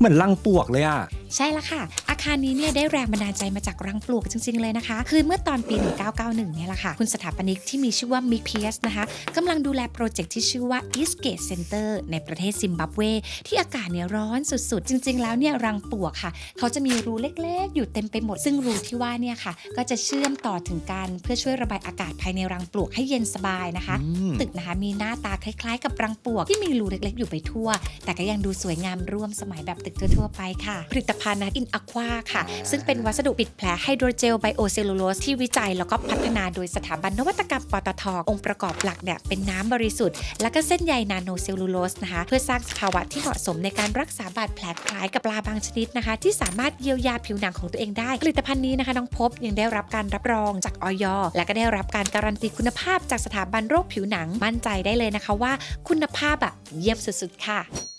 เหมือนลังปวกเลยอะใช่ละค่ะ คารนี้เนี่ยได้แรงบันดาลใจมาจากรังปลวกจริง ๆ เลยนะคะ คือเมื่อตอนปี 1991 เนี่ยแหละค่ะ คุณสถาปนิกที่มีชื่อว่ามิกเพียสนะคะกำลังดูแลโปรเจกต์ที่ชื่อว่า Eastgate Center ในประเทศซิมบับเว ที่อากาศเนี่ยร้อนสุด ๆ จริง ๆ แล้วเนี่ยรังปลวกค่ะ เขาจะมีรูเล็ก ๆ อยู่เต็มไปหมด ซึ่งรูที่ว่าเนี่ยค่ะ ก็จะเชื่อมต่อถึงกันเพื่อช่วยระบายอากาศภายในรังปลวกให้เย็นสบายนะคะอืมตึกนะคะมีหน้าตาคล้าย ๆ กับรังปลวกที่มีรูเล็ก ๆ อยู่ไปทั่ว แต่ก็ยังดูสวยงามร่วมสมัยแบบตึกทั่วๆไปค่ะ ผลิตภัณฑ์นะอินอะควาค่ะ ซึ่งเป็นวัสดุปิดแผลไฮโดรเจลไบโอเซลลูโลสที่วิจัยแล้วก็พัฒนาโดยสถาบันนวัตกรรมปตทองค์ประกอบหลักเนี่ยเป็นน้ำบริสุทธิ์ และก็เส้นใยนาโนเซลลูโลสนะคะ เพื่อสร้างสภาวะที่เหมาะสมในการรักษาบาดแผลคล้ายกับปลาบางชนิดนะคะ ที่สามารถเยียวยาผิวหนังของตัวเองได้ ผลิตภัณฑ์นี้นะคะน้องพบยังได้รับการรับรองจากออยและก็ได้รับการการันตีคุณภาพจากสถาบันโรคผิวหนังมั่นใจได้เลยนะคะว่า คุณภาพแบบเยี่ยมสุดๆค่ะ